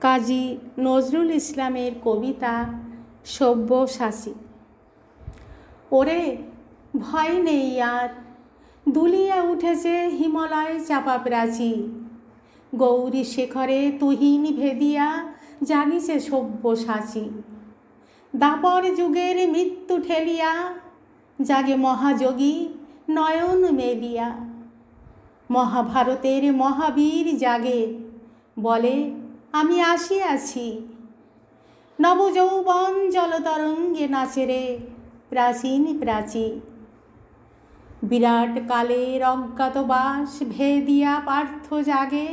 কাজী নজরুল ইসলামের কবিতা সব্যসাচী। ওরে, ভয় নেই আর, দুলিয়া উঠেছে হিমালয় চাপা প্রাচী। গৌরী শেখরে তুহিন ভেদিয়া জাগিছে সব্যসাচী। দাপর যুগের মৃত্যু ঠেলিয়া, জাগে মহাযোগী নয়ন মেলিয়া। মহাভারতের মহাবীর জাগে, বলে আমি আসিয়াছি নবযৌবন জলতরঙ্গে নাচেরে প্রাচীন প্রাচী। বিরাট কালের অজ্ঞাতবাস ভেদিয়া পার্থ জাগে।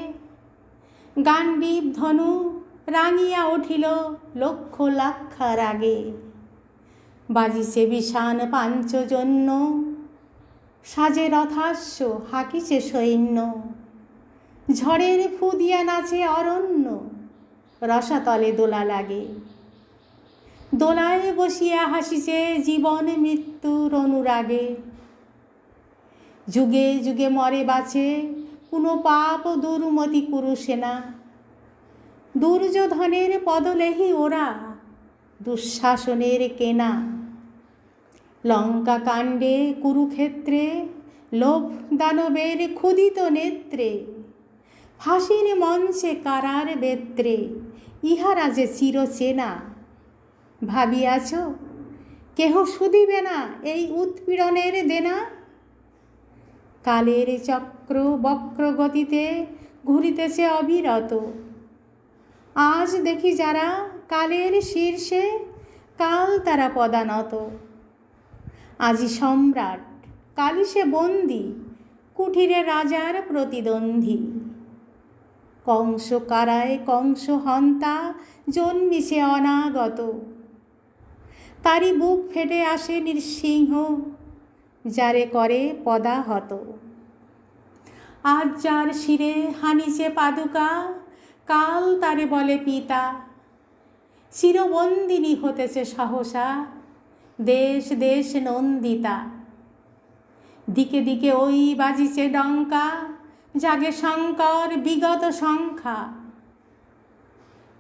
গান্ডীব ধনু রাঙিয়া উঠিল লক্ষ লাক্ষার আগে। বাজিছে বিষান পাঞ্চজন্য। সাজে রথাস্য, হাকিছে সৈন্য। ঝড়ের ফুদিয়া নাচে অরণ্য। রসাতলে দোলা লাগে। দোলায় বসিয়া হাসিছে জীবন মৃত্যুর অনুরাগে। যুগে যুগে মরে বাঁচে কোনো পাপ দুর্মতি কুরুষে না। দুর্যোধনের পদলেহি ওরা, দুঃশাসনের কেনা। লঙ্কা কাণ্ডে কুরুক্ষেত্রে, লোভ দানবের ক্ষুদিত নেত্রে। ফাঁসির মঞ্চে কারার বেত্রে, ইহারা যে চিরচেনা। ভাবিয়াছ, কেহ শুধিবে না এই উৎপীড়নের দেনা? কালের চক্র বক্র গতিতে ঘুরিতেছে অবিরত। আজ দেখি যারা কালের শীর্ষে, কাল তারা পদানত। আজি সম্রাট কালি সে বন্দি, কুঠিরে রাজার প্রতিদ্বন্দ্বী। কংস কারায় কংস হন্তা, জন্মিছে অনাগত। তারই বুক ফেটে আসে নৃসিংহ, যারে করে পদাহত। আজ যার শিরে হানিছে পাদুকা, কাল তারে বলে পিতা। চিরবন্দিনী হতেছে সহসা, দেশ দেশ নন্দিতা। দিকে দিকে ওই বাজিছে ডঙ্কা জাগে শঙ্কর বিগত সংখ্যা।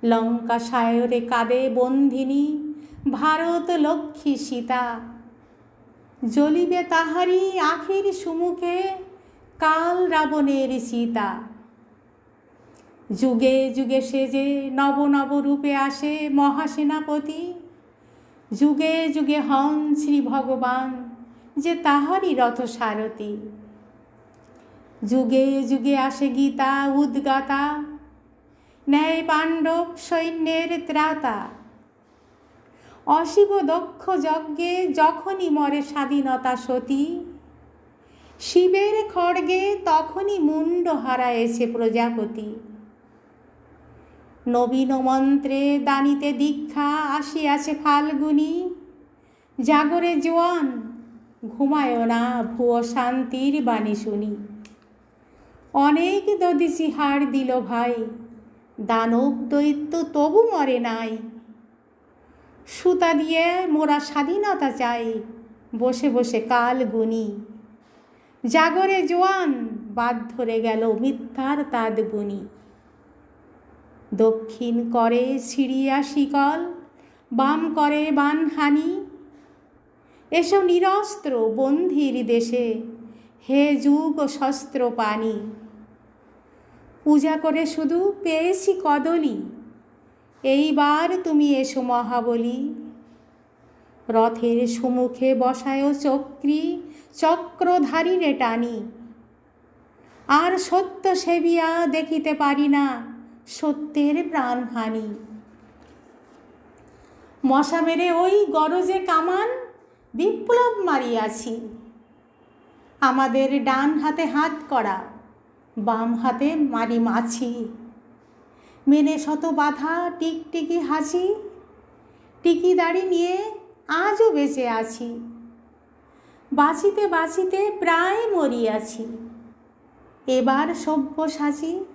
লঙ্কা সায়রে কাঁদে বন্ধিনী, ভারত লক্ষ্মী সীতা। জ্বলিবে তাহারি আখির সুমুখে কাল রাবণের সীতা। যুগে যুগে সেজে নব নব রূপে আসে মহাসেনাপতি। যুগে যুগে হন শ্রী ভগবান, যে তাহারই রথ সারথী যুগে যুগে আসে গীতা, উদ্গাতা। ন্যায় পাণ্ডব সৈন্যের ত্রাতা। অশিব দক্ষ যজ্ঞে যখনই মরে স্বাধীনতা সতী। শিবের খড়গে তখনই মুন্ড হারায়েছে প্রজাপতি। নবীন মন্ত্রে দানিতে দীক্ষা আসিয়াছে ফাল্গুনি। জাগরে জোয়ান, ঘুমায় না ভুয়ো শান্তির বাণী শুনি। অনেক দদিসি হার দিল ভাই, দানব দৈত্য তবু মরে নাই। সুতা দিয়ে মোরা স্বাধীনতা চাই, বসে বসে কাল গুনি। জাগরে জোয়ান, বাদ ধরে গেল মিথ্যার তাদ বুনি দক্ষিণ করে সিঁড়িয়া শিকল, বাম করে বানহানি। এসব নিরস্ত্র বন্ধির দেশে হে যুগ শস্ত্র পানি পূজা করে শুধু পেয়েছি কদলি, এইবার তুমি এসো মহাবলী। রথের সুমুখে বসায় চক্রী, চক্রধারীরে টানি। আর সত্য সেবিয়া দেখিতে পারি না সত্যের প্রাণহানি। মশা মেরে ওই গরজে কামান, বিপ্লব মারিয়াছি। আমাদের ডান হাতে হাত করা, বাম হাতে মারি মাছি। মেনে শত বাধা, টিকটিকি হাসি, টিকি দাড়ি নিয়ে আজও বেঁচে আছি। বাঁচিতে বাঁচিতে প্রায় মরিয়াছি। এবার সভ্য সাজি।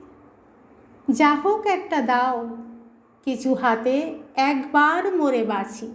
যা হোক একটা দাও, কিছু হাতে একবার মরে বাঁচি।